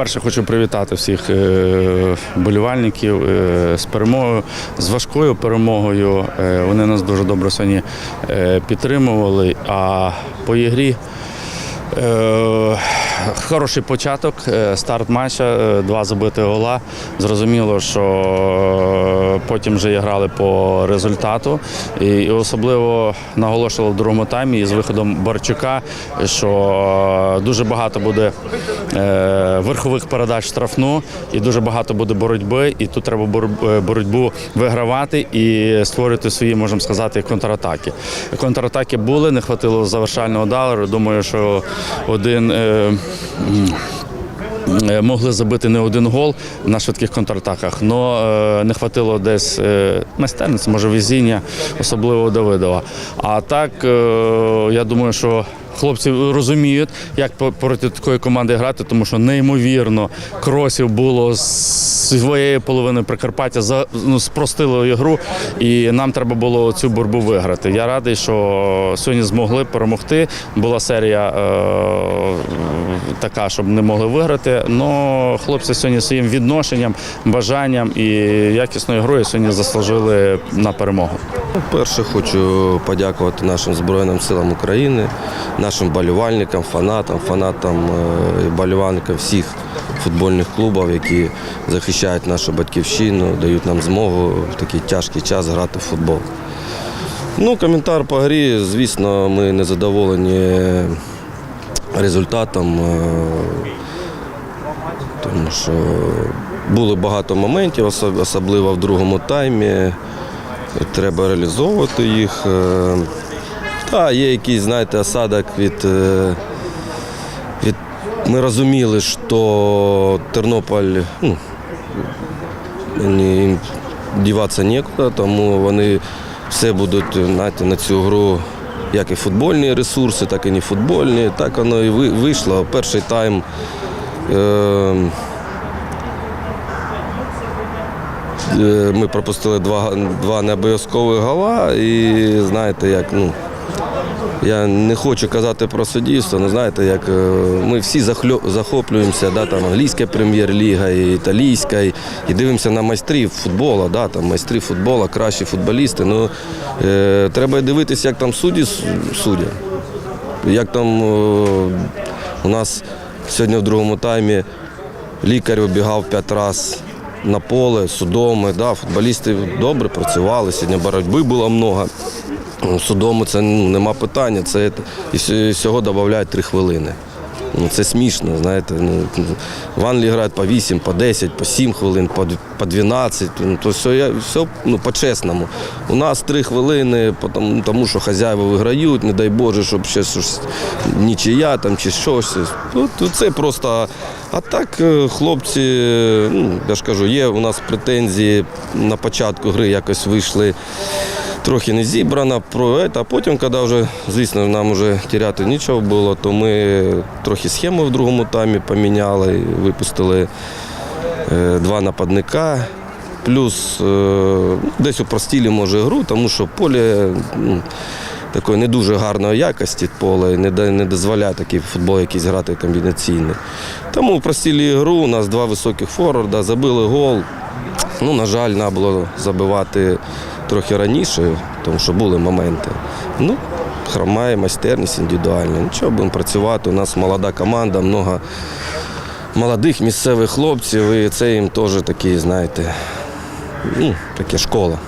Перше хочу привітати всіх е, болівальників е, з перемогою, з важкою перемогою. Е, Вони нас дуже добре сьогодні підтримували. А по ігрі хороший початок, старт матча, два забити гола. Зрозуміло, що потім вже грали по результату. І особливо наголошували в другому таймі із виходом Барчука, що е, дуже багато буде е, верхових передач штрафну і дуже багато буде боротьби. І тут треба е, боротьбу вигравати і створювати свої, можемо сказати, контратаки. Контратаки були, не хватило завершального удару. Думаю, що один. Е, Е, Могли забити не один гол на швидких контратаках, але не хватило десь майстерниць, може везіння, особливо Давидова. А так, е, я думаю, що хлопці розуміють, як проти такої команди грати, тому що неймовірно кросів було з своєї половини Прикарпаття за ну, спростило ігру, і нам треба було цю боротьбу виграти. Я радий, що сьогодні змогли перемогти. Була серія е, така, щоб не могли виграти. але хлопці сьогодні своїм відношенням, бажанням і якісною грою сьогодні заслужили на перемогу. Перше хочу подякувати нашим Збройним силам України, нашим болівальникам, фанатам, фанатам е, і болівальникам всіх футбольних клубів, які захищають нашу батьківщину, дають нам змогу в такий тяжкий час грати в футбол. Ну, коментар по грі, звісно, ми не задоволені результатом, е, тому що було багато моментів, особливо в другому таймі. Треба реалізовувати їх. Та є якийсь, знаєте, осадок від. е, від... Ми розуміли, що Тернополь ну, їм діватися нікуди, тому вони все будуть знаєте, на цю гру, як і футбольні ресурси, так і не футбольні. Так воно і вийшло. Перший тайм. Е, Е, Ми пропустили два, два необов'язкових гола і знаєте, як ну. Я не хочу казати про суддівство, але знаєте, як е, ми всі захоплюємося, да, там англійська прем'єр-ліга, і італійська, і, і дивимося на майстрів футболу, да, там майстри футболу, кращі футболісти. Ну, е, треба дивитися, як там судді судять. Як там е, у нас сьогодні в другому таймі лікар обігав п'ять разів на поле, судоми. Да, футболісти добре працювали, сьогодні боротьби було много. Ну, Судому це ну, нема питання. Це, і всього додають три хвилини. Ну, це смішно, знаєте. Ну, в Англії грають по 8, по 10, по 7 хвилин, по, по 12. Ну, то все, все ну, по-чесному. У нас 3 хвилини, тому, тому що хазяїва виграють, не дай Боже, щоб ще щось нічия там чи щось. Ну, це просто. А так, е, хлопці, ну, я ж кажу, є у нас претензії на початку гри якось вийшли трохи не зібрана а потім, коли вже, звісно, нам вже тіряти нічого було, то ми трохи схему в другому таймі поміняли, випустили е, два нападника. Плюс е, десь упростили, може, гру, тому що поле ну, такої не дуже гарної якості поле, не, не дозволяє такий футбол якийсь грати комбінаційний. Тому упростили гру, у нас два високих форварда, забили гол. Ну, на жаль, треба було забивати трохи раніше, тому що були моменти. Ну, хромає майстерність індивідуальна. Нічого, будемо працювати. У нас молода команда, много молодих місцевих хлопців, і це їм теж такі, знаєте, ну, таке школа.